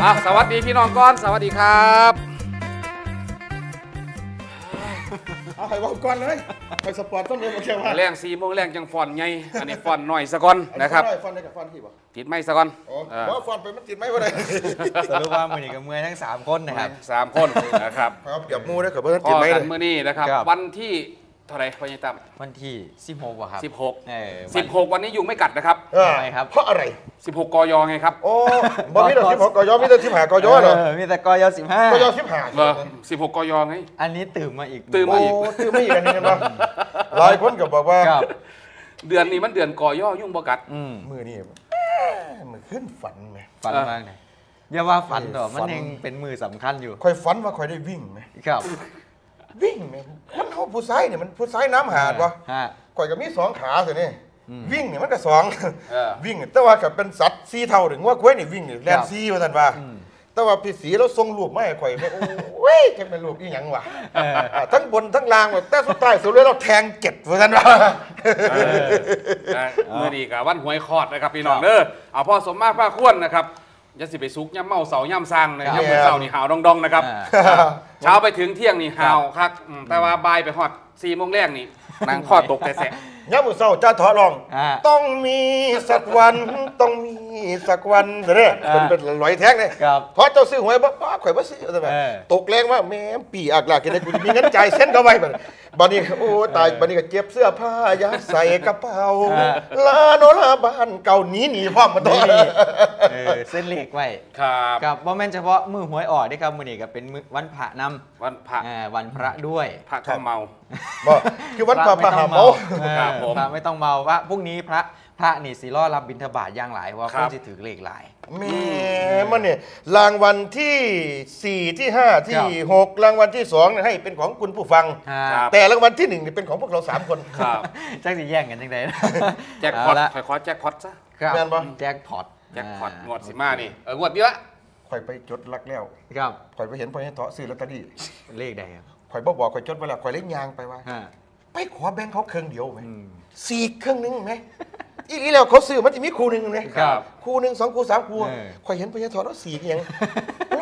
แล้วเอาแล้วอะสวัสดีพี่น้องก่อนสวัสดีครับเอาไข่วางก่อนเลยไข่สปอร์ตต้องเรียนมาเชียวว่าแรงสี่โมงแรงจังฟอนไงอันนี้ฟอนหน่อยสะก่อนนะครับฟอนได้กับฟอนที่บ่ติดไม่สะก่อนอ๋อเออว่าฟอนไปมันติดไหมวะเลยสรุปว่ามือนี้กับมือทั้ง 3 คนนะครับสามคนนะครับเอาเปรียบมูได้กับเพื่อนพติดอไหมกัเลนยเมื่อนี้นะครับครับวันที่ เท่าไหร่พญาตั้มวันที่16ว่ะครับสิบหกเออสิบหกวันนี้ยุงไม่กัดนะครับ เออทำไมครับเพราะอะไรสิบหกกยไงครับโอ้บอมีแต่สิบหกกยอมีแต่สิบห้ากยอเหรอมีแต่กอยสิบห้ากยอสิบห้าเบอร์สิบหกกยไง อันนี้ตื่นมาอีกตื่นโอ้ตื่นไม่อีกอันนี้กันปะหลายคนก็บอกว่าครับเดือนนี้มันเดือนกยยุ่งบ่กัด อืมมือนี่มือขึ้นฝันไหมฝันเออมากเลยอย่าว่าฝันหรอกฝัมันนยังเป็นมือสำคัญอยู่ คอยฝันว่าคอยได้วิ่งไหมครับ วิ่งไหมมันเขาผู้ชายเนี่ยมันผู้ชายน้ำหาดวะฮะข่อยก็มีสองขาสินี่อืม วิ่งเนี่ยมันก็สองเออ วิ่งแต่ว่ากับเป็นสัตว์สีเท่าถึงว่ากล้วยนี่วิ่งนี่แลนซีว่าท่านว่าอืมแต่ว่าพี่สีเราส่งรูปมาให้ข่อยว่าโอ้ยจะเป็นรูปอีหยังวะาทั้งบนทั้งล่างแบบแต่สุดท้ายสุดเลยเราแทงเจ็ดว่าท่านว่า เออนะเมื่อนี้กับวันหวยคอดนะครับพี่น้องเด้อเอาพ่อสมมาตรผ้าควนนะครับ อย่าสิไปซุกย่ำเมาเสาย่ำสร้างนะครัย่ำบมือเสานี่หาวดองๆนะครับอ่าเช้าไปถึงเที่ยงนี่หาวคักอืมแต่ว่าบ่ายไปฮอดสี่โมงแรกนี่นางข้อตกแต่แสะ ย่ามือเศร้าจ้าถอลอง อ่าต้องมีสักวัน ต้องมีสักวันเด้อเป็นเป็นลอยแท็กเลยครับเพราะเจ้าซื้อหวยบ่ป้าข่อยบ่ซื้อแต่แบบเออ ตกแรงมากแม่มปีอักหลากกินได้กูจะมีเงินจ่ายเส้นเข้าไปบัด บัดนี้โอ้ตายบัดนี้ก็เจ็บเสื้อผ้ายัดใส่กระเป๋าลาโนลาบ้านเก่าหนีหนีพร้อมมาตัวนี่เออเส้นเหล็กไว้ครับกับว่าแม่นเฉพาะมือหวยออกได้ครับมือนี้ก็เป็นมื้อวันพระนวันพระำอ่าวันพระด้วยพระก็เมาบ่คือวันพระพระหาเมาเออครับผมพระไม่ต้องเมาว่าพรุ่งนี้พระพระนี่สีรอรับบิณฑบาตอย่างหลายเพราะว่าครับคนที่ถือเลขหลาย แม่มันเนี่ยรางวัลที่ 4 ที่ 5 ที่ ครับ6 รางวัลที่2เนี่ยให้เป็นของคุณผู้ฟัง ครับ แต่รางวัลที่1เนี่ยเป็นของพวกเรา 3 คน ครับ จังสิแย่งกันจังไดนะแจ็คพอตเาละคอยขอแจ็คพอตซะ ครับแม่นบ่ แจ็คพอตแจ็คพอตางวดสิมานี่ เอองวดนี้ละ ข่อยไปจดลักแล้วครับข่อยไปเห็นพ่อให้เถาะซื้อลอตเตอรี่เลขใดครับข่อยบ่บอกข่อยจดไว้แล้วข่อยเล่นยางไปว่า ฮะ ไปขอแบงค์เขาเครื่องเดียวไหมอืม สี่เครื่องหนึงไหม อีนี้แล้วเขาซื้อมันจะมีคู่หนึ่งไหมครับคู่หนึ่งสองคู่สามคู่เออ ข่อยเห็นพญาถอดแล้วสี่เพียง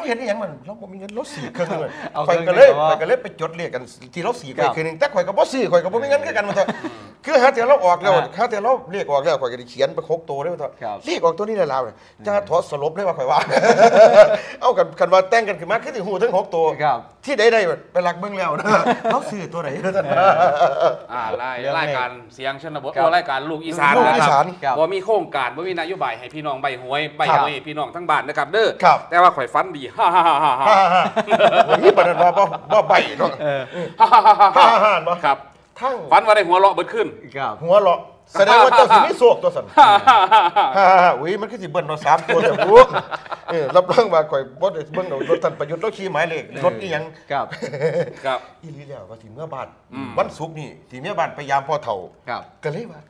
เราเห็นได้ยังมันเราบ่มีเงินรถสี่เครื่องหนึงเลยเอาข่อยเครื่ก็องเลยเดียวข่อยก็เลยไปจดเลขกันที่เราสี่ครัไปบคืนหนึงแต่ข่อยก็บ่ซื้อข่อยก็บ่มีเงินคือกันมาเถอะคือหาแต่เราออกแล้วอ่าหาแต่เราเลขออกแล้วข่อยก็ได้เขียนไปหกตัวเลยมาเถอะครับ เลขออกตัวนี้แล้วเราเนี่ยจะถอดสลบเลยว่าข่อยว่า เอากันกันว่าแต่งกันขึ้นมาคือถึงหูทั้งหกตัว ครับ ที่ใดๆไปหลักเบิ่งแล้วนะเขาซื้อตัวไหนท่านอ่ารายเรื่องเลขรายการเสียงชนบทครับโอ้รายการลูกอีสานลูกนะอีคสารันบครับว่ามีโครงการว่ามีนโยบายให้พี่น้องใบหวยใบครับหวยให้พี่น้องทั้งบ้านนะครับเด้อครับแต่ว่าข่อยฟันดีฮ่าฮ่าฮ่าฮ่าฮ่าฮ่าฮ่าวันนี้ประเด็นว่าบ่บ่ใบเนาะเออฮ่าฮ่าฮ่าฮ่าฮ่าฮ่าบ่ครับทั้งฟันว่าได้หัวเราะเบิดขึ้นครับหัวเราะแสดงว่าเจ้าสิมีโศกตัวสันฮ่าฮ่าฮ่าอุ้ยมันคือสิเบิ่นเราสามตัวแต่ปุ๊บเออรับรองว่าข่อยบ่ได้เบิ่งเอารถท่านประยุทธ์เราขี่หมายเลขรถอีหยังครับครับอีหลีแล้วว่าสิเมื่อบ้านอืมวันศุกร์นี่สิเมื่อบ้านไปยามพ่อเฒ่าครับก็เลยว่า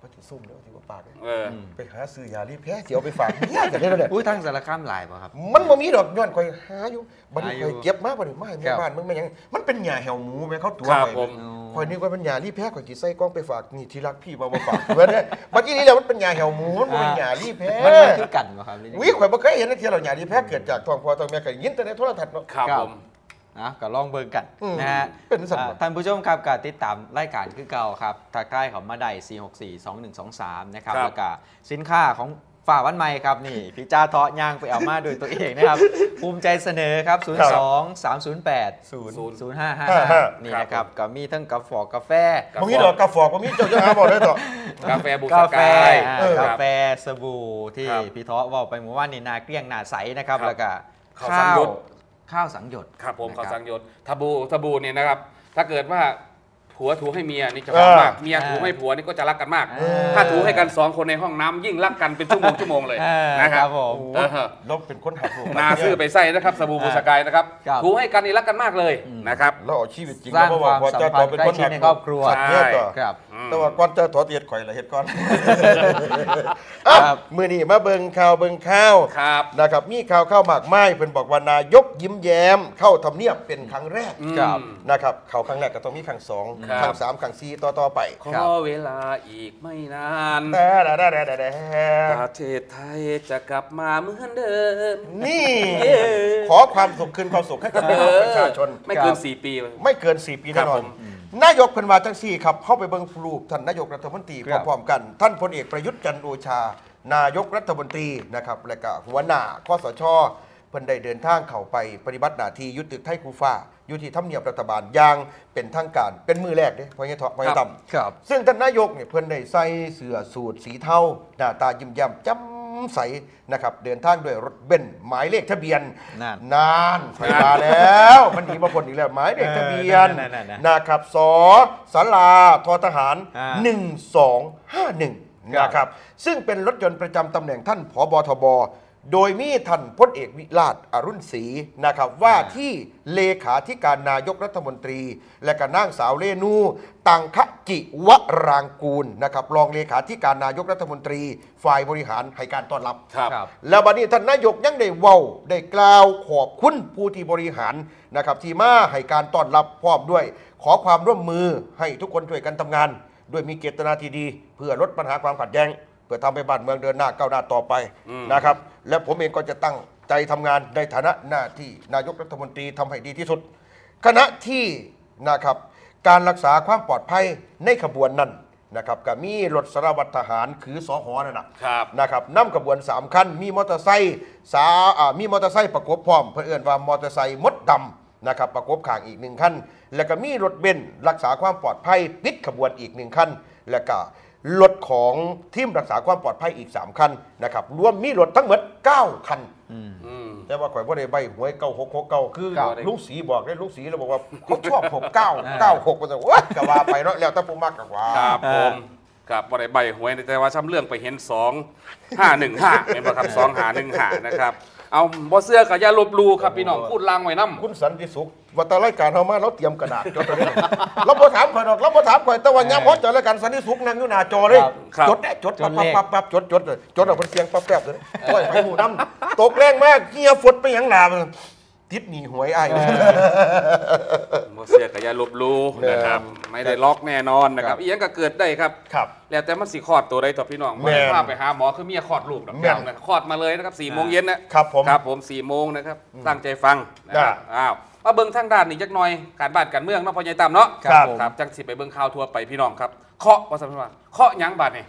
ว่าสิซุ่มแล้วสิว่า ปากเลยเออ ไปหาซื้อยารีแพ้สิเอาไปฝากเมียกันได้แล้วเนี่ยอุ้ยทั้งสารคามหลายป่ะครับ มันบ่มีดอกย้อนข่อยหาอยู่บัดนี้หาอยู่ข่อยเก็บมาบัดนี้มาให้แม่ครับบ้านมึงแม่นหยังมันเป็นหญ้าแหวหมูแม่เขาตัวครับไว้ผม ข่อยนึกว่าเป็นหญ้ารีแพ้ข่อยสิใส่กล้องไปฝากนี่ที่รักพี่มาบ่ฝากเพิ่นเนี่ยบัดนี้แล้วมันเป็นหญ้าแหวหมูมันบ่เป็นหญ้ารีแพ้ มันมันคือกันป่ะครับหรือยังไง วิข่อยบ่เคยเห็นนักเที่ยวหรอกหญ้ารีแพ้เกิดจากท้องพ่อท้องแม่ก็ยินแต่ในโทรทัศน์เนาะครับครับผม นะก็ลองเบิ่งกันอืมนะฮะเป็นสัตว์อ่าท่านผู้ชมครับก็ติดตามรายการคือเก่าครับทักทายของมาได้464 2123 นะครับครับแล้วก็สินค้าของฝ่าวันใหม่ครับนี่พี่จ้าเทาะย่างไปเอามาโดวยตัวเองนะครับ ภูมิใจเสนอครับ 02 308 0555 นี่นะครับก็มีทั้งกาแฟกาแฟบ่มีดอกกาฟอกบ่มีเจ้าจะหาบ่ได้ต่อกาแฟบุษกาแฟกายอ่าเออกาแฟสบู่ที่ครับพี่เทาะว่าไปเมื่อวานนี่นาเกลี้ยงนาใสนะครับครับแล้วก็ข้าวสังหยด ข้าวสังหยดครับผมนะขอสังยศทบูทบูเนี่ยนะครับ ถ้าเกิดว่า ผัวถูให้เมียนี่จะเอรัอกมากเมียถูให้ผัวนี่ก็จะรักกันมากเออถ้าถูให้กันสองคนในห้องน้ำยิ่งรักกันเป็นชั่วโมงชั่วโมงเลยเออนะคครัรับบผมเออเราเป็นคนหักลูกนาซื้อไปใส่นะครับสบู่บุษกายนะครับครับถูให้กันนี่รักกันมากเลยอืมนะครับเราเอาชีวิตจริงสร้างเบ่ความว่าสัมเจ้าพัตันวธ์เป็นใกล้คนชิดหักในครอบครัวสัตว์เนี่ยต่อครับแต่ว่าก่อนจะถอดเทียดข่อยละเฮ็ดก่อนอะครับมื้อนี้มาเบิ่งข่าวเบิ่งข่าวครับนะครับมีข่าวเข้ามากมายเพิ่นบอกว่านายกยิ้มแย้ม เข้าทำเนียบเป็นครั้งแรกครับอืมนะครับเข้าครั้งแรกก็ต้องมีครั้งสองครับครั้งสามครั้งสี่ต่อต่อไปขอเวลาอีกไม่นานแต่แต่แต่แต่แต่ประเทศไทยจะกลับมาเหมือนเดิม นี่ เย้ ขอความสุขคืนความสุขให้กับพี่น้องประชาชน ไม่เกินครับสี่ปี ไม่เกิน 4 ปีแน่นอนครับผมนายกเพิ่นว่าจังซี่ครับ เข้าไปเบิ่งรูปท่านนายกรัฐมนตรีครับ พร้อมๆกัน ท่านพลเอกประยุทธ์จันทร์โอชา นายกรัฐมนตรีนะครับ และก็หัวหน้าคสช เพิ่นได้เดินทางเข้าไปปฏิบัติหน้าที่ยุติไทยคูฟ้าอยู่ที่ทำเนียบรัฐบาลอย่างเป็นทางการเป็นมือแรกเด้พอยังเถาะพอยังต่ำครับซึ่งท่านนายกเนี่ยเพิ่นได้ใส่เสื้อสูทสีเทาหน้าตายิ้มแย้มจำใสนะครับเดินทางด้วยรถเบนซ์หมายเลขทะเบียนนั่นนานไปมาแล้ว มันหนีมาพ้นอีกแล้วหมายเลขทะเบียนนั่นๆๆๆนะครับสอสาราทอทหารอ่า1251นะครับซึ่งเป็นรถยนต์ประจำตำแหน่งท่านผบทบ โดยมีท่านพลเอกวิราชอรุณศรีนะครับว่าที่เลขาธิการนายกรัฐมนตรี และก็นางสาวเรนู ตังคะจิวรางกูลนะครับรองเลขาธิการนายกรัฐมนตรี ฝ่ายบริหารให้การต้อนรับครับ ครับ แล้วบัดนี้ท่านนายกยังได้เว้าได้กล่าวขอบคุณผู้ที่บริหารนะครับที่มาให้การต้อนรับพร้อมด้วย ขอความร่วมมือให้ทุกคนช่วยกันทำงาน ด้วยมีเจตนาที่ดี เพื่อลดปัญหาความขัดแย้งเพื่อทำให้บ้านเมืองเดินหน้าก้าวหน้าต่อไปอืมนะครับ และผมเองก็จะตั้งใจทำงานในฐานะหน้าที่นายกรัฐมนตรีทำให้ดีที่สุดขณะที่นะครับการรักษาความปลอดภัยในขบวนนั้นนะครับก็มีรถสารวัตรทหารคือสอหอนั่นนะครับนะครับนำขบวน 3 คัน มีมอเตอร์ไซค์สาอ่ามีมอเตอร์ไซค์ประกบพร้อมเพื่อเอื่นว่ามอเตอร์ไซค์มดดำนะครับประกบข้างอีกหนึ่งคัน แล้วก็มีรถเบนซ์รักษาความปลอดภัยปิดขบวนอีกหนึ่งคัน แล้วก็ รถของทีมรักษาความปลอดภัยอีก 3 คันนะครับรวมมีรถทั้งหมด 9 คัน อืม แต่ว่าข่อยว่าได้ใบหวยเก้าหกหกเก้าคือครับลุงสีบอกได้ลุงสีเราบอกว่าเขาชอบหกเก้าเก้าหกก็จะว่าก็ว่าไปเนาะแล้วแต่ผู้มากกับว่า ครับอ่าผมครับบ่ได้ใบหวยแต่ว่าช้ำเรื่องไปเห็นสองห้าหนึ่งห้าเป็นบ่ครับสองหาหนึ่งหานะครับ เอาบ่เสื้อกับยาลบหลูครับพี่น้องพูดลางไว้น้ำคุณสันติสุขวัตรายการเฮามาเราเตรียมกระดาษจดตัวนี้เราบ่ถามข่อยดอกเราบ่ถามข่อยแต่ว่าย้ำฮอดจดรายการสันติสุขนั่งอยู่หน้าจอเลยครับจดได้จดจปั๊ดบเลขปั๊บปั๊บจดจดเลยจดเอาเป็นเสียงปั๊บแป๊บเลยโอ้ยไปหูน้ำตกแรงมากเกียร์ฝดไปหยังหนา มันทิศหนีหวยอ้ายบ่เสื้อกับยาลบหลูเนี่ยนะครับ ไม่ได้ล็อกแน่นอนนะครับครับอีหยังก็เกิดได้ครับ ครับ แล้วแต่มันสิคลอดตัวใดต่อพี่น้องแม่ไม่นพาไปหาหมอคือเมียคลอดลูกดอกแม่นนะคลอดมาเลยนะครับสี่โมงเย็นนะครับผมครับผมสี่โมงนะครับตั้งใจฟังนะครับได้อ้าวมาเบิ่งทางด้านนี้จักหน่อยการบ้านการเมืองเนาะพ่อใหญ่ตามเนาะครับ ครับจังสิไปเบิ่งข่าวทั่วไปพี่น้องครับเคาะว่าซั่นว่าเคาะหยังบาดนี่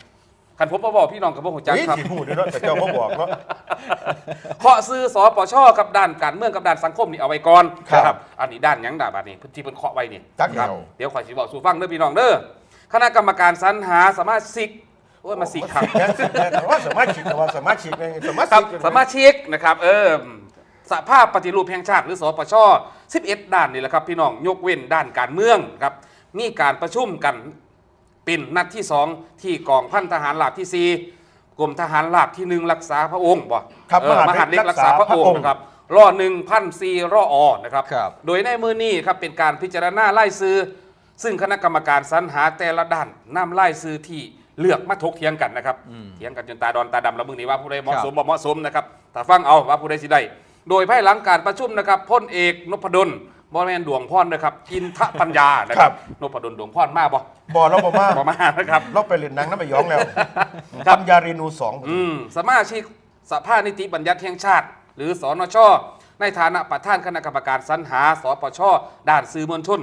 คันผมบ่บอกพี่น้องกับบ่ฮู้จักนี่ครับสิหูเด้อเนาะแต่เจ้าบ่บอกเนาะ เคาะซื้อสปชกับด้านการเมืองกับด้านสังคมนี่เอาไว้ก่อนครับนะครับอันนี้ด้านหยังดาบาดนี้ที่เพิ่นเคาะไว้นี่จักครับเดียวเดี๋ยวข่อยสิบอกสู่ฟังเด้อพี่น้องเด้อคณะกรรมการสรรหาสมาชิกโอ้ยมาสิครับแต่ว่าสามารถคิดแต่ว่าสามารถคิดไงสามารถครับคิดสมาชิกนะครับ เออสภาพปฏิรูปแห่งชาติหรือสปช11 ด้านนี่แหละครับพี่น้องยกเว้นด้านการเมืองครับมีการประชุมกัน เป็นนัดที่2ที่กองพันทหารราบที่4กรมทหารราบที่1รักษาพระองค์บ่ครับเออมหาดเล็กรักษาพระองค์นะครับรอหนึ่งพันสี่รออนะครับ ครับโดยในมือนี้ครับเป็นการพิจารณาไล่ซื้อ ซึ่งคณะกรรมการสรรหาแต่ละด้านนำไล่ซื้อที่เลือกมาถกเถียงกันนะครับเถียงกันจนตาดอนตาดำแล้วมึงนี้ว่าผู้ใดเหมาะสมบ่เหมาะสมนะครับถ้าฟังเอาว่าผู้ใดสิได้โดยภายหลังการประชุมนะครับพลเอกนพดล บอแมนดวงพรนะครับอินทปัญญานะคครัรับบ นพดลดวงพรมาบ่บอกเราบอกว่าบ่มานะครับ เราไปเล่นหนังน้ำไปย้องแล้วครับทำยาเรนูสองอืมสมาชิกสภานิติบัญญัติแห่งชาติ หรือสนช ในฐานะประธานคณะกรรมการสรรหาสปชด้านสื่อมวลชน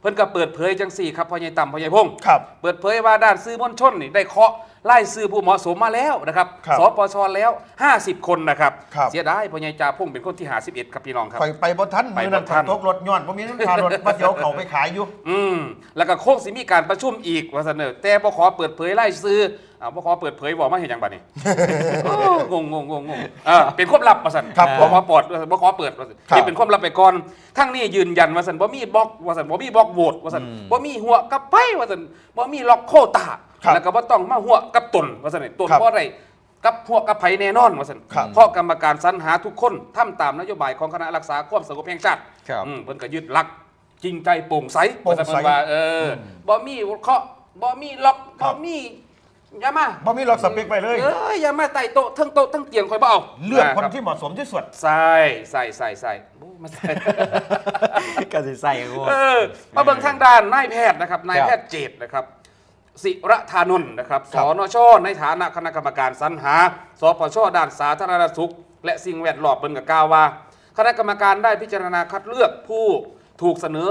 เพิ่นก็เปิดเผยจังสี่ครับพ่อใหญ่ต่ำพ่อใหญ่พงศ์ครับ เปิดเผยว่าด้านสื่อมวลชนนี่ได้เคาะ ไล่ซื้อผู้เหมาะสมมาแล้วนะครับครับสปชแล้ว 50 คนนะครับ ครับ เสียดายพ่อใหญ่จ่าพงศ์เป็นคนที่51ครับพี่น้องครับ ไปไปบ่ทันไปมือบ่นั้นทัขานตกรถย้อนผมมีน้ำคารถมาเดี๋ยวเขาไปขายอยู่ อืมแล้วก็โค้งสิมีการประชุมอีกว่าเสนอแต่บ่ขอเปิดเผยไล่ซื้ออ่าบ่ขอเปิดเผยบอกมาเห็นอย่างบัดนี้ โอ้งงงงงงงเออเป็นความลับว่าซั่นครับบ่ขอปลดบ่ขอเปิดว่าซั่นครับนี่เป็นความลับไปก่อนทั้งนี้ยืนยันว่าซั่นบ่มีบล็อกว่าซั่นบ่มีบล็อกโหวตว่าซั่นบ่มีหัวกับไปว่าซั่นบ่มีล็อกโควตา ครับแล้วก็บ่ต้องมาหัวกับตนว่าซั่นตนครับบ่ได้กับพวกกับไผแน่นอนว่าซั่นครับเพราะกรรมการสรรหาทุกคนทำตามนโยบายของคณะรักษาความสงบแห่งชาติครับอืมเพิ่นก็ยึดหลัก จริงใจโปร่งใสโปร่งใสว่าซั่นเพิ่นว่าเอออบ่มีเคาะบ่มีล็อกครับบ่มีอย่ามาบ่มีล็อกสเปคไปเลย เอ้ยอย่ามาไต่โต๊ะทั้งโต๊ะทั้งเตียงคอยบ่เอาเลือกคนรับที่เหมาะสมที่สุด ใส่ใส่ใส่ใส่โอ้มาใส่ ก็สิใส่กันโว้เออมาเบิ่งทางด้านนายแพทย์นะครับนายแพทย์เจตนะครับ ศิระธานนท์นะครับคสรับนชในฐานะคณะกรรมการสรรหาสปชด้านสาธารณสุข และสิ่งแวดล้อมเบิ่งกับกล่าวว่าคณะกรรมการได้พิจารณาคัดเลือกผู้ถูกเสนอ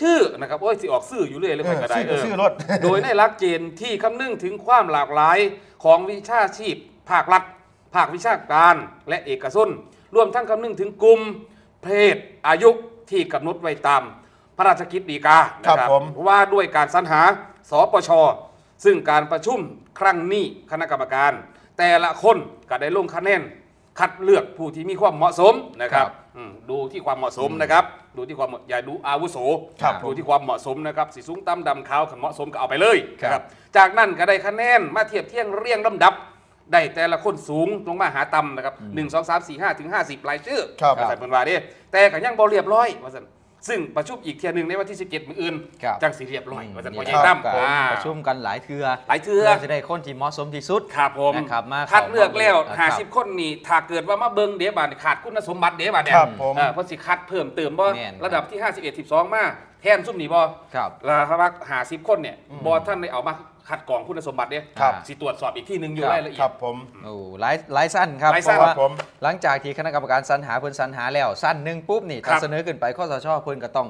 ชื่อนะครับโอ้ยสิออกซื่ออยู่เรื่อยเลยไปก็ได้เออชื่อเออชื่อรถโดยในหลักเกณฑ์ที่คำนึงถึงความหลากหลายของวิชาชีพ ภาครัฐ ภาควิชาการและเอกชนรวมทั้งคำนึงถึงกลุ่มเพศอายุที่กำหนดไว้ตาม พระราชกิจฎีกานะคครัรับบผมว่าด้วยการสรรหา สปช ซึ่งการประชุมครั้งนี้คณะกรรมการ แต่ละคนก็ได้ลงคะแนนคัดเลือกผู้ที่มีความเหมาะสมนะครับครับอืมดูที่ความเหมาะสมนะครับ ดูที่ความเหมาะอย่าดูอาวุโสครับดูที่ความเหมาะสมนะครับสีสูงต่ำดำขาวขันเหมาะสมก็เอาไปเลยครับ นะครับจากนั้นก็ได้คะแนนมาเทียบเทียงเรียงลำดับ ได้แต่ละคนสูงลงมาหาต่ำนะครับหนึ่งสองสามสี่ห้าถึงห้าสิบรายชื่อครับว่าสันเพิ่นว่าเด้แต่ก็ยังบ่เรียบร้อยว่าสัน ซึ่งประชุมอีกเทียหนึ่งในวันที่ 17มื้ออื่นครับ จังสีเรียบร้อยว่าสันพ่อใหญ่ครับตั้มก็อ่า ประชุมกันหลายเทือหลายเทื่อ พื่จะได้คนที่เหมาะสมที่สุด ครับผมนะครับมาคัดเลือกแล้วครับหาสิบคนนี่ถ้าเกิดว่ามาเบิ่งเดี๋ยวบาดนี่ขาดคุณสมบัติเดี๋ยวบาดเนี่ยครับผม เออเพราะสิคัดเพิ่มเติมบ่แม่นครับ ระดับที่ 51 12 มาแทนซุ่มนี่บ่ครับ แล้วถ้าว่าหาสิบคนเนี่ยบ่ท่านได้เอามา คัดกรองคุณสมบัติเนี่ยครับ สิตรวจสอบอีกที่หนึงอยู่ครับรายละเอีคยรัดบผม โอ้หลายหลายสั้นครับหลายเพสั้นราะว่าครับผมหลังจากที่คณะกรรมการสรรหาเพิ่นสรรหาแล้วสั้นหนึ่งปุ๊บนี่ครัถ้าบ เสนอขึ้นไปข้อสชเพิ่นก็ต้อง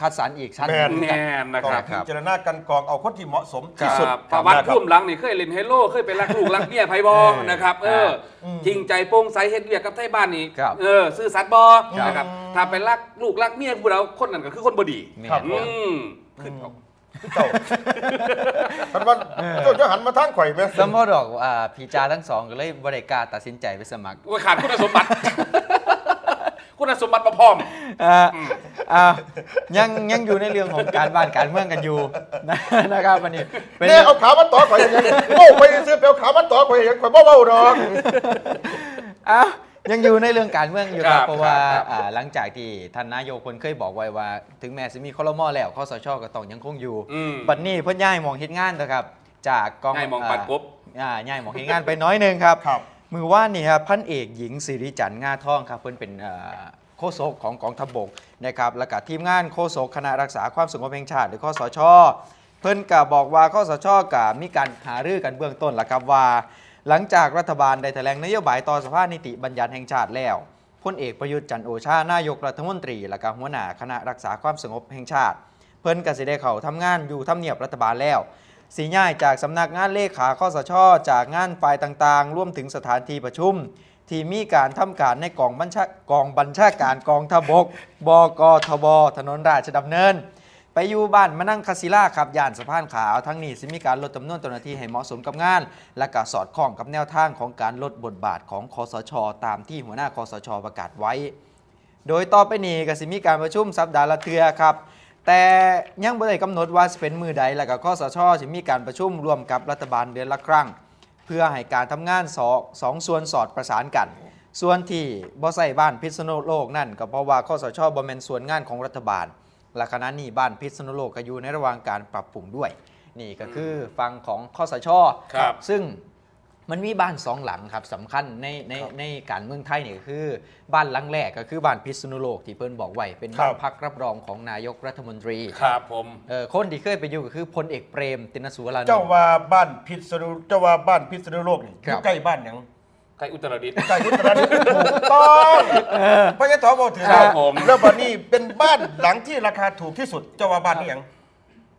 คัดสรรอีกชั้นหแม่ นึ่ง แน่นนะต้อคงรับพิจารณากันกรองเอาคนที่เหมาะสมที่สุด ครับประวัตินะคบพุ่มหลังนี่เคยเล่นเฮโลเคยเป็นรักลูกรักเมียไพบอเออนะครับ เอออม จริงใจโปร่งใสเฮ็ดเวียกกับไทยบ้านนี่ครับ เออซื่อสัตย์บอครับ นะครับถ้าเป็นรักลูกรักเมียผู้เราคนนั้นก็คือคนบดีแม่นครับ อืมขึ้นเขา เจ้ามันว่าเจ้าจะหันมาทางข่อยไหมสมพอดอกอ่าพีจาทั้งสองก็เลยบริการตัดสินใจไปสมัครว่าขาดคุณสมบัติ คุณสมบัติมาพร้อม อ่าอ่ายังยังอยู่ในเรื่องของการบ้านการเมืองกันอยู่นะนะครับวันนี้เป็นเนี่ยเอาขามาต่อข่อยยังไงโอ้ข่อยซื้อไปเอาขามาต่อข่อยยังข่อยบ่เบาดอกอ้าว ยังอยู่ในเรื่องการเมืองอยู่คครัรับบเพราะว่าครับอ่าหลังจากที่ท่านนายกคนเคยบอกไว้ว่า ถึงแม้จะมีคอรมอแล้วข้อสชก็ต้องยังคงอยู่อืม บัดนี้เพิ่นย้ายหมองเฮ็ดงานนะครับ จากกองย้ายหม้องปัดกบ อ่าย้ายหมองเฮ็ดงานไปน้อยหนึงครับ ครับ มือว่านนี่ครับพันเอกหญิงสิริจันทร์งาทองครับเพิ่นเป็นเอ่อโฆษกของกองทัพบกนะครับแล้วก็ทีมงานโฆษกคณะรักษาความสงบแห่งชาติ หรือคสช เพิ่นก็บอกว่าคสชก็มีการหารือกันเบื้องต้นแล้วครับว่า หลังจากรัฐบาลได้แถลงนโยบายต่อสภานิติบัญญัติแห่งชาติแล้วพลเอกประยุทธ์จันโอชานายกรัฐมนตรี และก็หัวหน้าคณะรักษาความสงบแห่งชาติ เพิ่นกสิได้เขาทำงานอยู่ทำเนียบรัฐบาลแล้วสีย่ายจากสำนักงานเลขาข้อสชจากงานฝ่ายต่างๆ ร่วมถึงสถานที่ประชุม ที่มีการทำการในกองบัญชากองบัญชาการกองทบก บกทบถนนราชดำเนิน ไปอยู่บ้านมานั่งคาสิล่าครับย่านสะพานขาวทั้งนี้สิมีการลดจำนวนเจ้าหน้าที่ให้เหมาะสมกับงาน และก็สอดคล้องกับแนวทางของการลดบทบาทของคอสช ตามที่หัวหน้าคอสช ประกาศไว้ โดยต่อไปนี้ก็สิมีการประชุมสัปดาห์ละเทือครับแต่ยังบ่ได้กำหนดว่าจะเป็นมือใดและก็ข้อสชจะมีการประชุมร่วมกับรัฐบาลเดือนละครั้ง เพื่อให้การทำงานสองสองส่วนสอดประสานกัน ส่วนที่บ่ใส่บ้านพิษณุโลกนั่นก็เพราะว่าข้อสชบ่แม่นส่วนงานของรัฐบาล และขณะนี้บ้านพิษณุโลกก็อยู่ในระหว่างการปรับปรุงด้วย นี่ก็คือฟังของข้อสชครับซึ่งมันมีบ้านสองหลังครับสำคัญในในครับในการเมืองไทยนี่ก็คือ บ้านหลังแรกก็คือบ้านพิษณุโลกที่เพิ่นบอกไว้เป็นครับ้านบพักรับรองของนายกรัฐมนตรีครับผม เออคนที่เคยไปอยู่ก็คือพลเอกเปรมตินสุวรรณเจ้าว่าบ้านพิษณุเจ้าว่าบ้านพิษณุโลกนี่อครับ ยู่ใกล้บ้านหยัง ใครอุตรดิตถ์ใกล้อุตรดิตถ์ถูกต้องเพราะฉะนั้นตอบอกถือครับผม แล้วบ้านนี้เป็นบ้านหลังที่ราคาถูกที่สุดเจ้าว่าบ้านนี้หยัง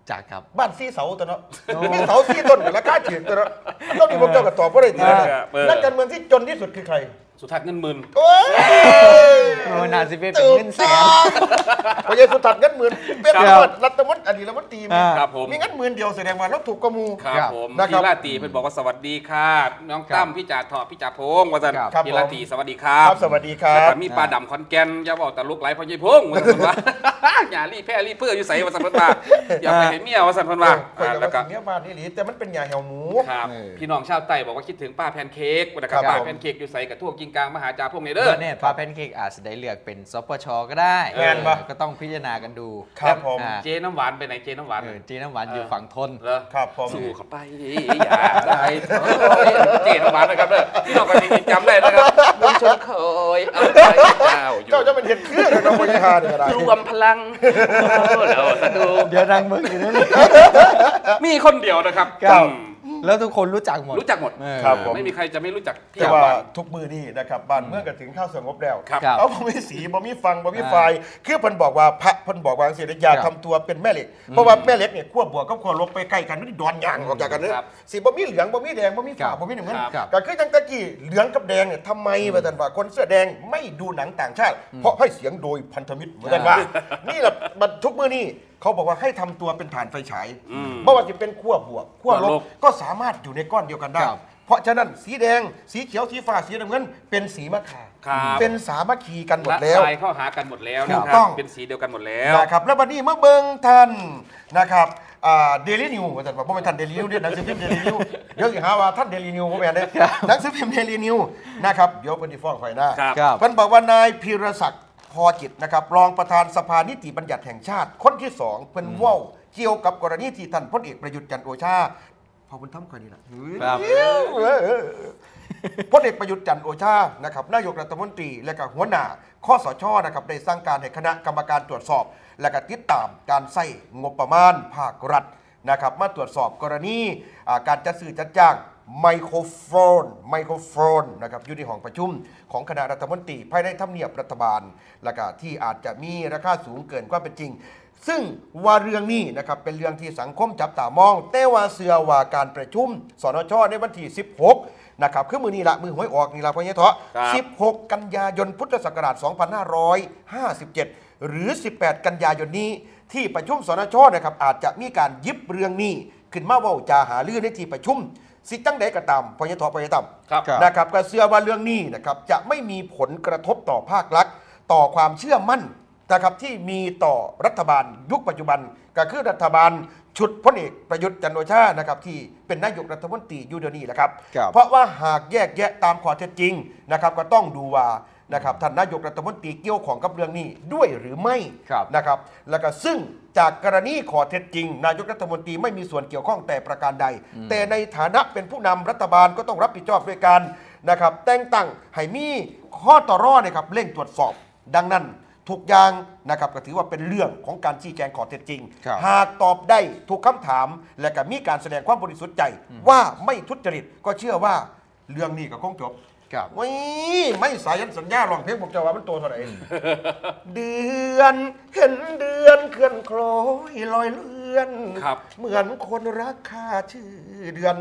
จากครับ บ้านซี่เสาตัวเนาะโอ้มีเสาซี่ต้นกับราคาเฉียงตัวเนาะต้องนี่ผมเจ้าก็ตอบว่าได้ทีนะเออ นักการเมืองที่จนที่สุดคือใคร สุทัศน์เงินหมื่นโอ้ยโอ้นาซิเปเป็นเงินแสนพระเยซูตัดเงินหมื่นเป็นครับรัฐมนตรีอดีตรัฐมนตรีอ่า ครับผม มีเงินหมื่นเดียวแสดงว่าเราถูกกว่าหมู ครับครับผมนะครับพี่ลาตีเป็นบอกว่าสวัสดีค่ะน้องครับตั้มพี่จ่าเถาะพี่จ่าพงศ์ว่าสันครับครับพี่ลาตีสวัสดีครับครับสวัสดีครัแล้วบก็มีปลาดำขอนแก่นอย่าบอกแต่ลูกไหลพ่อใหญ่พงศ์ว่าสันเพิ่นว่า อย่ารีแพร่รีเพื่ออยู่ใส่ว่าสันเพิ่นว่าอย่าไปเห็นเมียว่าสันเพิ่นว่าเอออ่าแล้แล้ววก็ก็ เนี้ยบ้านนี่หลีแต่มันเป็นยาเหี่ยวหมู ครับเออพี่น้องชาวใต้บอกว่าคิดถึงป้าแพนเค้กนะครับครับป้าผมแพนเค้กอยู่ใส่กับทั่วกิกิงกลางมหาจาพวกนี้เดเด้ออเนี่ยฟ้าแพนเค้กอาจจะได้เลือกเป็นสปชก็ได้แม่นปะเออก็ต้องพิจารณากันดูครับผมอ่าเจน้ำหวานไปไหนเจน้ำหวานเออจีน้ำหวานอยู่เออฝั่งทน เหรอ ครับผม สู้เข้าไปอย่าได้ถอยเจน้ำหวานนะครับเด้อพี่น้องกันจำได้นะครับบุญชนเคยเอาใจเจ้าอยู่เจ้าจะเป็นเห็นเครื่องกับเราบริหารเนี่ยก็ได้รวมพลังแล้วสะดุเดี๋ยวรังมึงอยู่นั่นนี่มีคนเดียวนะครับครับ อืม แล้วทุกคนรู้จักหมด รู้จักหมดเออครับผม ไม่มีใครจะไม่รู้จักพี่แต่น้ำว่าหวานทุกมือนี่นะครับบ้านเมืองก็ถึงข้าวสงบแล้วครับครับเอาบ่มีสีบ่มีฟังบ่มีอ่าไฟคือเพิ่นบอกว่าพระเพิ่นบอกว่าเสียอย่าครับทำตัวเป็นแม่เหล็กเพราะว่าแม่เหล็กเนี่ยขั้วบวกกับขั้วลบไปใกล้กันมันดอนยางออกจากกันเด้อครับสีบ่มีเหลืองบ่มีแดงบ่มีครัฟ้าบบ่มีน้ำเงินครับ ก็คือจังตะกี้เหลืองกับแดงเนี่ยทำไมว่าซั่นว่าคนเสื้อแดงไม่ดูหนังต่างชาติ เพราะให้เสียงโดยพันธมิตรเหมือนกันว่านี่แหละมันทุกมื้อนี่เขาบอกว่าให้ทำตัวเป็นฐานไฟฉายอืมไม่ว่าจะเป็นขั้วบวกขั้วลขั้วลบบก็สามารถอยู่ในก้อนเดียวกันได้ ครับเพราะฉะนั้นสีแดง สีเขียวสีฟ้าสีน้ำเงินเป็นสีมะขามครับ เป็นสามัคคีกันหมดละแล้วลายเข้าหากันหมดแล้วถูนะกครัต้บอง เป็นสีเดียวกันหมดแล้ว นะครับแล้ววันนี้เมื่อเบิงท่านนะครับเดลินิวว่าแต่ว่าไม่เป็นท่านเดลินิวเรียกหนังสือพิมพ์เดลินิวเดี๋ยวสิหาว่าท่านเดลินิวผมแม่นเด้หนังสือพิมพ์เดลินิวนะครับเดี๋ยวเพิ่นสิฟ้องไฟหน้าครับ ครับ เพิ่นบอกว่านายพีรศักดิ์ พอจิตนะครับรองประธานสภานิติบัญญัติแห่งชาติ คนที่สองเพิ่นเว้าเกี่ยวกับกรณีที่ท่านพลเอกประยุทธ์จันทร์โอชาพอคุณทำก่อนนี่ล่ะครับพลเอกประยุทธ์จันทร์โอชานะครับนายกรัฐมนตรีและก็หัวหน้าข้อสชนะครับได้สั่งการให้คณะกรรมการตรวจสอบ และก็ติดตามการใช้งบประมาณภาครัฐนะครับมาตรวจสอบกรณีอ่าการจัดซื้อจัดจ้าง ไมโครโฟนไมโครโฟนนะครับอยู่ในห้องประชุมของคณะรัฐมนตรีภายในทำเนียบรัฐบาลและก็ที่อาจจะมีราคาสูงเกินความเป็นจริง ซึ่งว่าเรื่องนี้นะครับเป็นเรื่องที่สังคมจับตามอง แต่ว่าเสือว่าการประชุมสนชในวันที่ 16นะครับคือมือนี้ละมือหวยออกนี่ละพ่อเนี้ยเถาะครับ16 กันยายนพุทธศักราช 2557 หรือ 18 กันยายนนี้ ที่ประชุมสนชนะครับอาจจะมีการหยิบเรื่องนี้ขึ้นมาเว่าจาหาลือในที่ประชุม สิจังใดก็ตามพ่อเนี้ยเถาะพ่อเนี้ยต่ำครับครับนะครับก็เชื่อว่าเรื่องนี้นะครับจะไม่มีผลกระทบต่อภาครัฐต่อความเชื่อมั่นนะครับที่มีต่อรัฐบาลยุคปัจจุบัน ก็คือรัฐบาลชุดพลเอกประยุทธ์จันทร์โอชานะครับที่เป็นนายกรัฐมนตรีอยู่เดี๋ยวนี้แหละครับ ครับ เพราะว่าหากแยกแยะตามข้อเท็จจริงนะครับก็ต้องดูว่า นะครับท่านนายกรัฐมนตรีเกี่ยวของกับเรื่องนี้ด้วยหรือไม่ครับนะครับ แล้วก็ซึ่งจากกรณีข้อเท็จจริง นายกรัฐมนตรีไม่มีส่วนเกี่ยวข้องแต่ประการใด แต่ในฐานะเป็นผู้นำรัฐบาลก็ต้องรับผิดชอบด้วยกันนะครับ แต่งตั้งให้มีข้อต่อรอนะครับเร่งตรวจสอบ ดังนั้นทุกอย่างนะครับก็ถือว่าเป็นเรื่องของการชี้แจงข้อเท็จจริงครับหากตอบได้ทุกคำถาม และก็มีการแสดงความบริสุทธิ์ใจว่าไม่ทุจริตก็เชื่อว่าเรื่องนี้ก็คงจบ ครับวิไม่สายันสัญญาลองเพลงบอกเจ้าว่ามันตัวเท่าไหร่เดือนเห็นเดือนเคลื่อนโคลอยลอยเลื่อนครับเหมือนคนรักค่าชื่อเดือน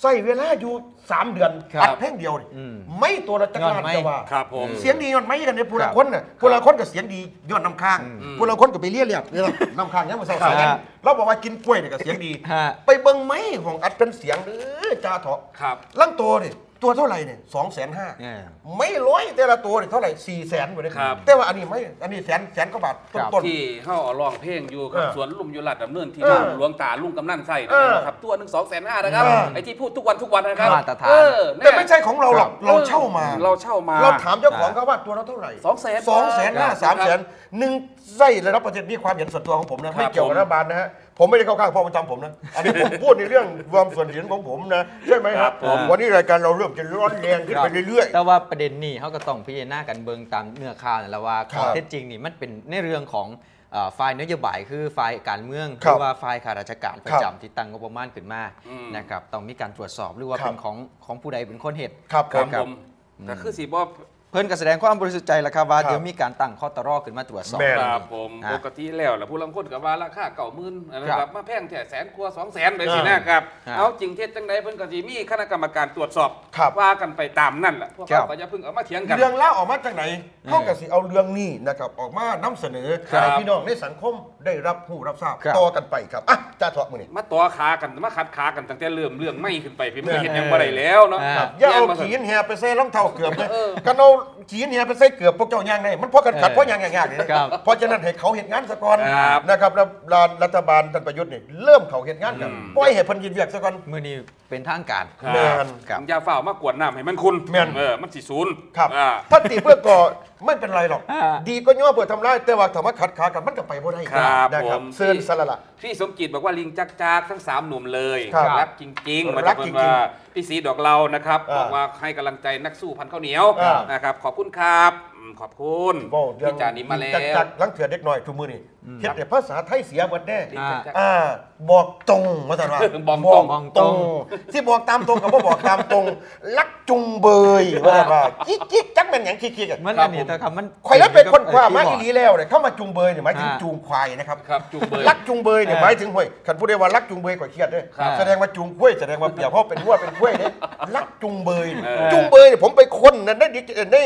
ใส่เวลาอยู่สามเดือนครับอัดเพลงเดียวนี่อืมไม่ตัวละจักรย้อนานไม่ จะว่า ครับผม เสียงดีย้อนไม่กันเนี่ยผู้ครัละบคนน่ะผู้ละคนก็เสียงดีย้อนน้ำค้างอืมผู้ละคนก็ไปเรียเรียบเรียบน้ำค้างยังมาใส่ขายกันฮะเราบอกว่ากินกล้วยเนี่ยก็เสียงดี ฮะ ไปเบิ่งไม้ของอัดเป็นเสียงเด้อจ้าเถาะครับ ลังตัวเนี่ย ตัวเท่าไหร่เนี่ยสองแสนห้าเนี่ย ไม่ร้อยแต่ละตัวเนี่ยเท่าไหร่สี่แสนหมดเลยครับ แต่ว่าอันนี้ไม่อันนี้แสนแสนกว่าบาทครับต้น ที่เข้าเอาร้องเพลงอยู่กับเออสวนลุมอยู่ลาดดำเนินที่เออหลวงตาลุงกำนันไส้เออนะครับตัวหนึ่งสองแสนห้านะครับเออ ไอ้ที่พูดทุกวันทุกวันนะครับมาตรฐาน เออๆแต่ไม่ใช่ของเราหรอกครับเราเช่ามา เราเช่ามา เราถามเจ้าของเขาว่าตัวเราเท่าไหร่สองแสนสองแสนห้าครับสามแสนหนึ่ง ไส้ระดับประเทศนี่ความเห็นส่วนตัวของผมนะครับไม่เกี่ยวกับผมรัฐบาลนะฮะผมไม่ได้เข้าข้างพ่อประจำผมนะอันนี้ผมพูดในเรื่องความส่วนเห็นของผมนะใช่ไหมครับครับผมวันนี้รายการเราเริ่มจะร้อนแรงขึ้นไปเรื่อย แต่ว่าประเด็นนี้เขาก็ต้องพิจารณากันเบิงตามเนื้อข่าวนั่นแหละว่าครับข้อเท็จจริงนี่มันเป็นในเรื่องของเอ่อฝ่ายนโยบายคือฝ่ายการเมืองหครับรือว่าฝ่ายข้าราชการประครับจำที่ตั้งงบประมาณขึ้นมาอืมนะครับต้องมีการตรวจสอบหรือว่าครับเป็นของของผู้ใดเป็นคนเหตุๆครับครับคผรับมแต่คือสีบอ เพิ่นก็แสดงความบริสุทธิ์ใจแล้วครับว่าครับ เดี๋ยวมีการตั้งข้อตรอขึ้นมาตรวจสอบ แม่ ครับผมอะปกติแล้วแหละผู้ลังคนกับว่าราคาเก่าหมื่นนะคครัรับบมาแพงแค่แสนกว่าสองแสนไปสินะครับอ่าเอาจริงเท็จจังใดเพิ่นก็สิมีคณะกรรมการตรวจสอบ ครับ ว่ากันไปตามนั่นแหละพวกครัเขาบก็จะเพิ่งเอามาเถียงกัน เรื่องเล่าออกมาจากไหนเท่ากับสิเอาเรื่องนี้นะครับออกมานำเสนอครับ ให้พี่น้องในสังคมได้รับผู้รับทราบครับ ต่อกันไปครับอะจ้าเถาะมือนี่มาต่อขากันมาขัดขากันตั้งแต่เริ่มเรื่องไม่ขึ้นไปพี่แม่ไม่เห็นยังบ่ได้แล้วเนาะ อ่าครับอย่าเอาแยกมขีนเหียไปใส่รองเท้าเกือบนะเออกันเอาขีนเนี่ยเป็นไส้เกือบพวกเจ้าย่างได้มันเพราะกันขัดเออเพราะย่างยากๆนี่นะครับเพราะฉะนั้นให้เขาเห็นงานซะก่อนครับนะครับแล้วรัฐบาลท่านประยุทธ์เนี่ยเริ่มเขาเห็นงานกันปล่อยให้เพันยินเวียกซะก่อนมือนี้เป็นทางการครับ แม่น ครับยาเฝ้ามากวนน้ำให้มันคุณแม่น เออมันสิศูนย์ครับ อ่า ถ้าตีเพื่อก่อไม่เป็นไรหรอก อ่าดีก็ย่อเพื่อทำร้ายแต่ว่าถามว่าขัดขากันมันก็ไปบ่ได้ครับนะครับผม เซินสละละ พี่สมจิตบอกว่าลิงจักจากทั้งสามหนุ่มเลยครับรักจริงๆมารัจากกคนจริงๆว่าพี่สีดอกเรานะครับอ่าบอกว่าให้กำลังใจนักสู้พันข้าวเหนียวอ่าน นะครับขอบคุณครับอื มขอบคุณบ่เรื่องพี่จานิมมาแล้จักวจักลังเถื่อเด็กหน่อยทุกมือนี่เฮ็ดแต่ภาษาไทยเสียหมดแน่ลิงจักจากอ่าบอกตรงว่าซั่นว่าบอกตรงบอกตรง ที่บอกตามตรงกับบ่บอกตามตรง ลักจุงเบยว่าซั่นว่ากิ๊กกิ๊กจักแม่นหยังคิกๆอะ มันครัอับนนี้แต่คำมันข่อยแล้วเป็นคนกว่ามาเอีหลีแล้วเนี่ยเข้ามาจุงเบยเนี่ยหมายถึงอ่าจูงควายนะครับครับจุงเบยลักจุงเบยเนี่ยเออหมายถึงห้วยคันพูดได้ว่าลักจุงเบยก็เครียดเด้ครับ แสดงว่าจุงกล้วยแสดงว่าเปียกเพราะเป็นวัวเป็นกล้วยเด้ลัก จุงเบยเออจุงเบยเนี่ยผมไปค้นนะในดิจิใน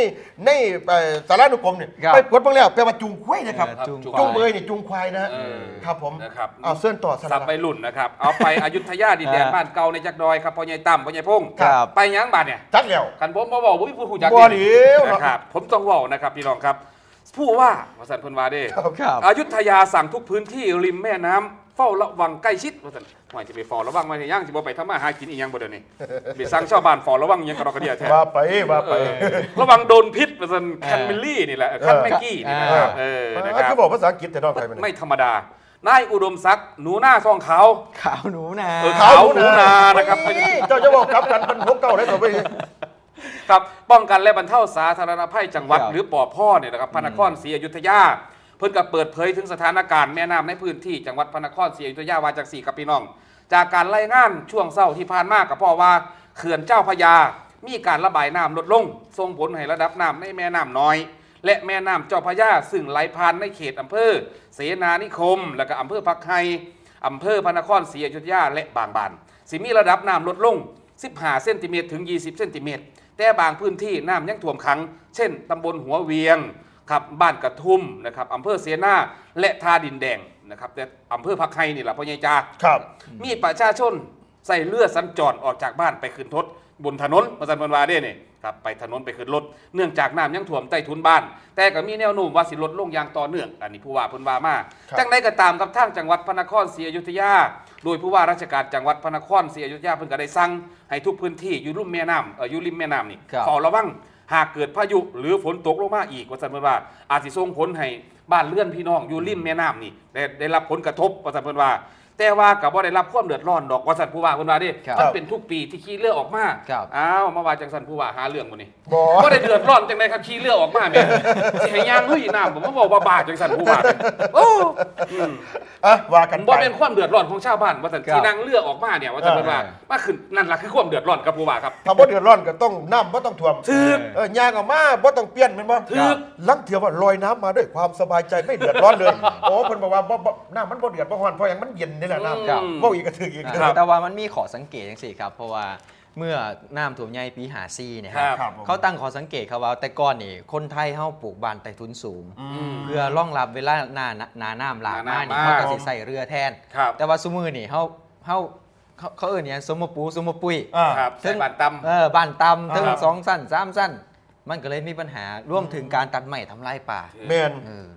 ในเอ่อสารานุกรมเนี่ยครับ ไปค้นเบ้างแล้วแปลว่าจุงกล้วยนะครับ เออจุงจุงเบยเนี่ยจุงควายนะฮะเออครับผมนะครับ เอาเส้นต่อสสัลับบไปรุ่นนะครับ เอาไปอยุธยาดินแดนอ่าบ้านเก่าในจักรดอยครับพ่อใหญ่ตั้มพ่อใหญ่พงษ์ครับ ไปหยังบาดเนี่ย จัดแล้ว คันผมมาบอกว่าพี่พูดหูจักบ่เดี๋ยวนะครับผมต้องเว่านะครับพี่น้องครับ ผู้ว่า วสันต์เพนวาเด้ครับ อยุธยาสั่งทุกพื้นที่ริมแม่น้ำ เฝ้าระวังใกล้ชิดว่าสันหมายจะไปเฝ้าระวังมาในย่างจะบ่ไปทำมาหากินอีหยังบ่เดี๋ยวนี้ไปสั่งชาวบ้านเฝ้าระวังอิหยังกระดอกกระเดียแท้ว่าไปว่าไป เออระวังโดนพิษว่าสันคันเมลลี่นี่แหละคันแมกกี้นี่นะครับเออนะคอ่ารับคือบอกภาษาอังกฤษแต่นอกใครมัน ไม่ธรรมดา นายอุดมศักดิ์หนูหน้าซองขาว ขาวหนูนาเออ ขาวหนูนานะครับเฮ้ยเจ้าจะบอกครับกันเป็นพวกเก่าได้ต่อไป ครับป้องกันและบรรเทาสาธารณภัยจังหวัด ครับ หรือปอพ่อเนี่ยนะครับพระนครศรีอยุธยา เพิ่นก็เปิดเผยถึงสถานการณ์แม่น้ำในพื้นที่จังหวัดพระนครศรีอยุธยาวาจากสี่กับพี่น้อง จากการรายงานช่วงเศร้าที่ผ่านมากับพ่อว่าเขื่อนเจ้าพระยา มีการระบายน้ำลดลงส่งผลให้ระดับน้ำในแม่น้ำน้อย และแม่น้ำเจ้าพระยาซึ่งไหลผ่านในเขตอำเภอ เสนานิคม และก็อำเภอพักไฮอำเภอพระนครศรีอยุธยาและบางบานสิมีระดับน้ำลดลง 15 เซนติเมตรถึง 20 เซนติเมตรแต่บางพื้นที่น้ำยังท่วมขัง เช่นตำบลหัวเวียง ครับบ้านกระทุ่มนะครับอำเภอเสนาและท่าดินแดงนะครับแต่อำเภอพักไฮนี่แหละพ่อใหญ่จ้าครับ มีประชาชนใส่เลือดสัญจรออกจากบ้านไปขึ้นทศบนถนนมาสันวันวาเด้นี่ครับไปถนนไปขึ้นรถเนื่องจากน้ำยังท่วมใต้ทุนบ้าน แต่ก็มีแนวโน้มว่าสิลดลงอย่างต่อเนื่องอันนี้ผู้ว่าเพิ่นว่ามาครับ จังใดก็ตามกับทางจังหวัดพระนครศรีอยุธยา โดยผู้ว่าราชการจังหวัดพระนครศรีอยุธยาเพิ่นก็ได้สั่งให้ทุกพื้นที่อยู่รุ่มแม่น้ำเอ่ออยู่ริมแม่น้ำนี่ครับ เฝ้าระวัง หากเกิดพายุหรือฝนตกลงมาอีกว่าสันเพิ่นว่า อาจสิส่งผลให้บ้านเลื่อนพี่น้องอยู่ริมแม่น้ำนี่ได้ได้รับผลกระทบว่าสันเพิ่นว่า แต่ว่ากับว่าได้รับความเดือดร้อนดอกว่าสันผู้ว่าเพิ่นว่าเดิครับมันเป็นทุกปีที่ขี้เลือออกมาครับอ้าวมาว่าจังสันผู้ว่าหาเรื่องบ่นี่บอก็ได้เดือดร้อนจังไดครับขี้เลือออกมาแม่สิให้ยางลุยน้ำผมมาบอกว่าบาจังสันผู้ว่าโอ้อืม อะว่ากันไปบ่เป็นความเดือดร้อนของชาวบ้านว่าสันครับที่นางเลือออกมาเนี่ยว่าสันเพิ่นว่าเออมาขึ้นนั่นล่ะคือความเดือดร้อนกับผู้ว่าครับ ถ้าบ่เดือดร้อนก็ต้องน้ำบ่ต้องท่วมถึกเออยางออกมาบ่ต้องเปลี่ยนแมันบ่ถึกลังเทียวว่าลอยน้ำมาด้วยความสบายใจไม่เดือดร้อนเลย โอ้เพิ่นบอกว่าบ่บ่น้ำมันบ่เดือดบ่ร้อนเพราะหยังมันเย็นนี่แหละน้ำครับเว้าอีกก็ถึกอีกอ่าครับ แต่ว่ามันมีขอสังเกตอย่างสี่ครับ เพราะว่าเมื่อน้ำท่วมใหญ่ปีหาซีเนี่ยครับครับผม เขาตั้งขอสังเกตครับว่าแต่ก่อนนี่คนไทยเฮาปลูกบ้านใต้ทุนสูง อืม เพื่อรองรับเวลาหน้าหนาน้ำหลากหน้ามาน้ำนี่มาเขาก็สิใส่เรือแทน ครับ แต่ว่าซุมือนี่เฮาเฮาเขาเขาเอิ้นเนี่ยสมปูสมปุย อ่า ครับถึใส่งบานตำ เออบ้านตำถึงครับ สองสั้นสามสั้น มันก็เลยมีปัญหาร่วมถึงการตัดไม้ทำลายป่าแม่น เออ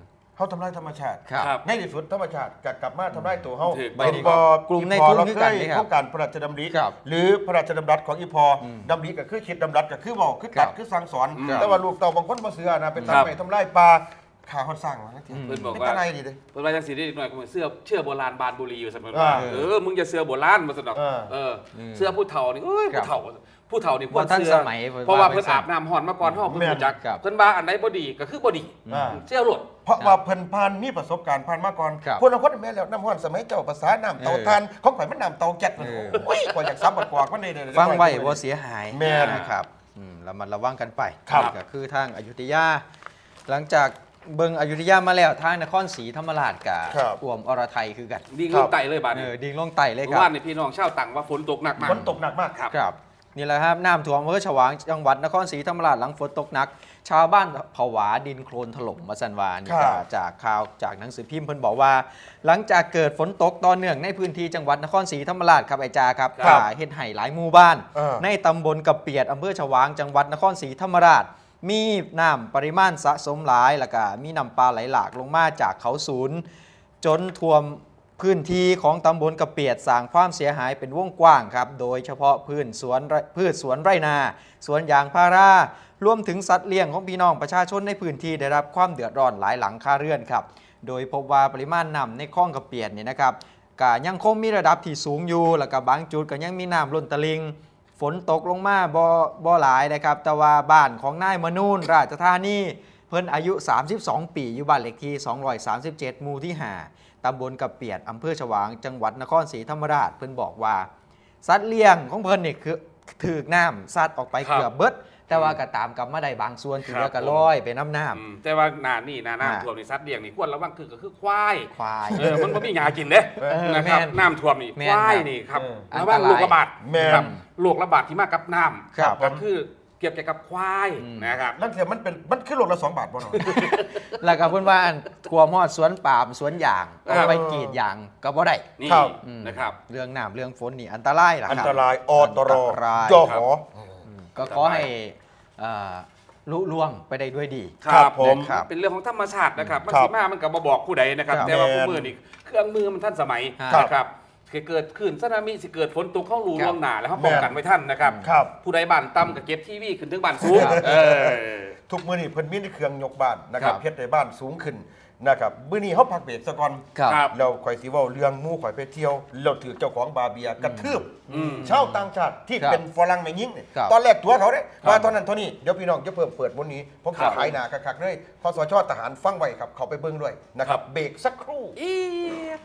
เขาทำลายธรรมชาติครับ ครับ ในที่สุดธรรมชาติก็กลับมาทำลายตัวเฮาถูกเป็นต้องบ่กลุ่มในอีพอทุนเราคือเคกันยนี่ครับโครงการพระราชดำริครับหรือพระราชดำรัสของอีพออมดำริก็คือคิดดำรัสก็คือบอกคือตัดครับคือสั่งสอน ครับ แต่ว่าลูกเต่าบางคนบ่เชื่อนะเป็นครัทำบไมทำลายปลาขาเขาสร้างมานั่นทีอืมเพิ่นบอกไม่ว่า ตะไรดีเลย เพิ่นว่าจังสีได้หน่อยผมเสื้อเชื่อโบราณบานบุรีอยู่เสมออ่าเออมึงอย่าเสื้อโบราณมาสนอกอ่า เอออมเสื้อผู้เฒ่านี่เอ้ยครัผู้บเฒ่า ผู้เฒ่านี่ควรบ่ทันเสื้อสมัยเพราะว่าว่าไปเพิ่นสั่อางบน้ำห่อนมาก่อนเฮาเพิ่นแม่นรู้จักครับเพิ่นว่าอันใดบ่ดีก็คือบ่ดีอ่าเสื้อหลดเพราะว่าเพิ่นผ่านมีประสบการณ์ผ่านมาก่อนครับพวกเราคนแม่แล้วน้ำห้อนสมัยเจ้าภาษาน้ำเตาเออทานของข่อยมันน้ำเตาแก๊สเออโอ้ยกว่าอยากซับบักกวากมันนี่เลยฟังไว้ว่าเสียหายแม่นนะครับอืมเรามาระวังกันไปครับนี่ก็คือทางอยุธยา หลังจากเบิงอยุธยามาแล้วทางนครศรีธรรมราชกับครับอ่วมอรไทยคือกันดีครัลบงไตเลยบาดเอนี้อดิ่งลงไต่เลยครัว่าบในพี่น้องชาวต่างว่าฝนตกหนักมากฝนตกหนักมากครับครับ นี่แหละครับน้ำท่วมอำเภอฉวางจังหวัดนครศรีธรรมราชหลังฝนตกหนัก ชาวบ้านผวาดินโคลนถล่มมาสันวานี่ครัก็บจากข่าวจากหนังสือพิมพ์เพิ่นบอกว่า หลังจากเกิดฝนตกต่อเนื่องในพื้นที่จังหวัดนครศรีธรรมราชครับไอจาครับครับก็เฮ็ดให้หลายหมู่บ้าน เออ ในตำบลกับเปียดอำเภอฉวางจังหวัดนครศรีธรรมราช มีน้ำปริมาณสะสมหลายแล้วก็มีน้ำปลาไหลหลากลงมาจากเขาศูนย์ จนท่วม พื้นที่ของตำบลกระเปียดสร้างความเสียหายเป็นวงกว้างครับ โดยเฉพาะพืชสวนไร่พืชสวนไร่นา สวนยางพารารวมถึงสัตว์เลี้ยงของพี่น้องประชาชนในพื้นที่ได้รับความเดือดร้อนหลายหลังคาเรือนครับ โดยพบว่าปริมาณน้ำในคลองกระเปียดเนี่ยนะครับก็ยังคงมีระดับที่สูงอยู่ แล้วก็บางจุดก็ยังมีน้ำล้นตลิ่งฝนตกลงมาบ่บ่หลายนะครับ แต่ว่าบ้านของนายมนูนราชธานีเพิ่นอายุ 32 ปี อยู่บ้านเลขที่ 237 หมู่ที่5 ตำบลกับเปียดอำเภอฉวาง จังหวัดนครศรีธรรมราชเพิ่นบอกว่าสัตว์เลี้ยงของเพิ่นนี่คือถือกน้ำสัตว์ออกไปครับเกือบเบิด แต่ว่าก็ตามกลับมาได้บางส่วนที่เหลือครัก็บลอยไปน้ำน้อืมแต่ว่าหนานี่หนาอ่าน้ำท่วมนี่สัตว์เลี้ยงนี่ควรระวังคือก็คือควายำควายเออมันไม่มีหยากินเด้เออนะครับแม่นน้ำท่วมนี่แม่คนวายครับนี่ครับเออระวังอันตราย โรคระบาดแม่น ครับโรคระบาดที่มากับน้ำครับผม ก็คือ เกี่ยวกับควายอืมนะครับนั่นเสียมันเป็นมันขึ้นโลละสองบาทบ่หน่อยแล้วก็เพิ่นว่าอันกลัวมอดสวนปาล์มสวนยางครัเอาบไปกรีดยางก็บ่ได้นี่ครับอืมนะครับเรื่องน้ำเรื่องฝนนี่อันตรายล่ะอันครับตรายอตรอันตรายจอครัหบอก็ขอให้เอ่อลุล่วงไปได้ด้วยดีครับผมครับเป็นเรื่องของธรรมชาตินะครับมันครับสีมามันก็มาบอกผู้ใดนะครับครับแต่ว่าแม่นผู้มือนี่เครื่องมือมันท่านสมัยครับนะครับ เกิดขึ้นสึนามิสิเกิดฝนตกเข้ารูครับล่วงหนาแล้วเขาป้องกันไว้ท่านนะครับ ครับ ผู้ใดบ้านต่ำกับเก็บทีวีขึ้นถึงบ้านสูงครับเออทุกมื้อนี้เพิ่นมีในเครื่องยกบ้านนะครับครับเฮ็ดให้บ้านสูงขึ้นนะครับมื้อนี้เฮาพักเบรกซะก่อนครับครับเราข่อยสิเว้าเรื่องหมู่ข่อยไปเที่ยวเราถือเจ้าของบาเบียกระทืบอืมชาวต่างชาติที่ครับเป็นฝรั่งแม่ยิ่งนี่ครับตอนแรกตัวเขาเด้ครับว่าเท่านั้นเท่านี้เดี๋ยวพี่น้องจะเพิ่มเปิดบนนี้ผมครัจะบขายหนาคักๆเลยคสชทหารฟังไว้ครับเขาไปเบิ่งด้วยนะครับเบรกสักครู่อีด